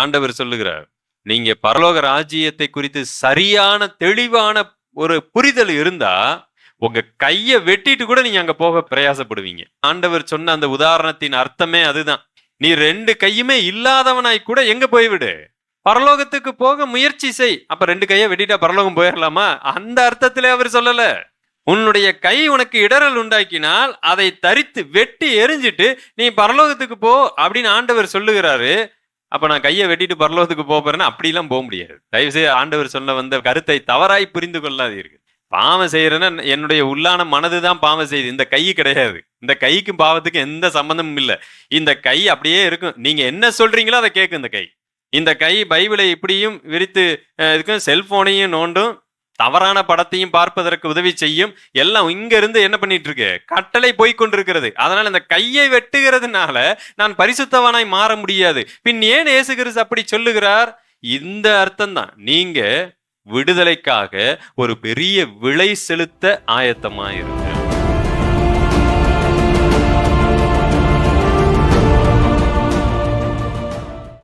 ஆண்டவர் சொல்லுகிறார் நீங்க பரலோக ராஜ்யத்தை குறித்து சரியான தெளிவான ஒரு புரிதல் இருந்தா உங்க கையை வெட்டிட்டு கூட நீங்க அங்க போக பிரயாசப்படுவீங்க. ஆண்டவர் சொன்ன அந்த உதாரணத்தின் அர்த்தமே அதுதான். நீ ரெண்டு கையுமே இல்லாதவனாய் கூட எங்க போய்விடு? பரலோகத்துக்கு போக முயற்சி செய். அப்ப ரெண்டு கையை வெட்டிட்டா பரலோகம் போயிடலாமா அந்த அர்த்தத்திலே அவர் சொல்லல. உன்னுடைய கை உனக்கு இடரல் உண்டாக்கினால் அதை தரித்து வெட்டி எரிஞ்சிட்டு நீ பரலோகத்துக்கு போ அப்படின்னு ஆண்டவர் சொல்லுகிறாரு. அப்ப நான் கையை வெட்டிட்டு பரலோகத்துக்கு போக போறேன்னா அப்படிலாம் போக முடியாது. தயவு செய்து ஆண்டவர் சொன்ன வந்த கருத்தை தவறாய் புரிந்து கொள்ளாதீர்கள். பாவம் செய்யறேன்னா என்னுடைய உள்ளான மனது தான் பாவம் செய்யுது. இந்த கை கிடையாது. இந்த கைக்கும் பாவத்துக்கும் எந்த சம்பந்தமும் இல்லை. இந்த கை அப்படியே இருக்கும். நீங்க என்ன சொல்றீங்களோ அதை கேட்கும் இந்த கை. இந்த கை பைபிளை இப்படியும் விரித்து இதுக்கும் செல்போனையும் நோண்டும் தவறான படத்தையும் பார்ப்பதற்கு உதவி செய்யும். எல்லாம் இங்க இருந்து என்ன பண்ணிட்டு இருக்கு கட்டளை போய்கொண்டிருக்கிறது அதனால இந்த கையை வெட்டுகிறதுனால நான் பரிசுத்தவனாய் மாற முடியாது. பின் ஏன் இயேசு கிறிஸ்து அப்படி சொல்லுகிறார்? இந்த அர்த்தம் தான் நீங்க விடுதலைக்காக ஒரு பெரிய விலை செலுத்த ஆயத்தமாயிருக்கு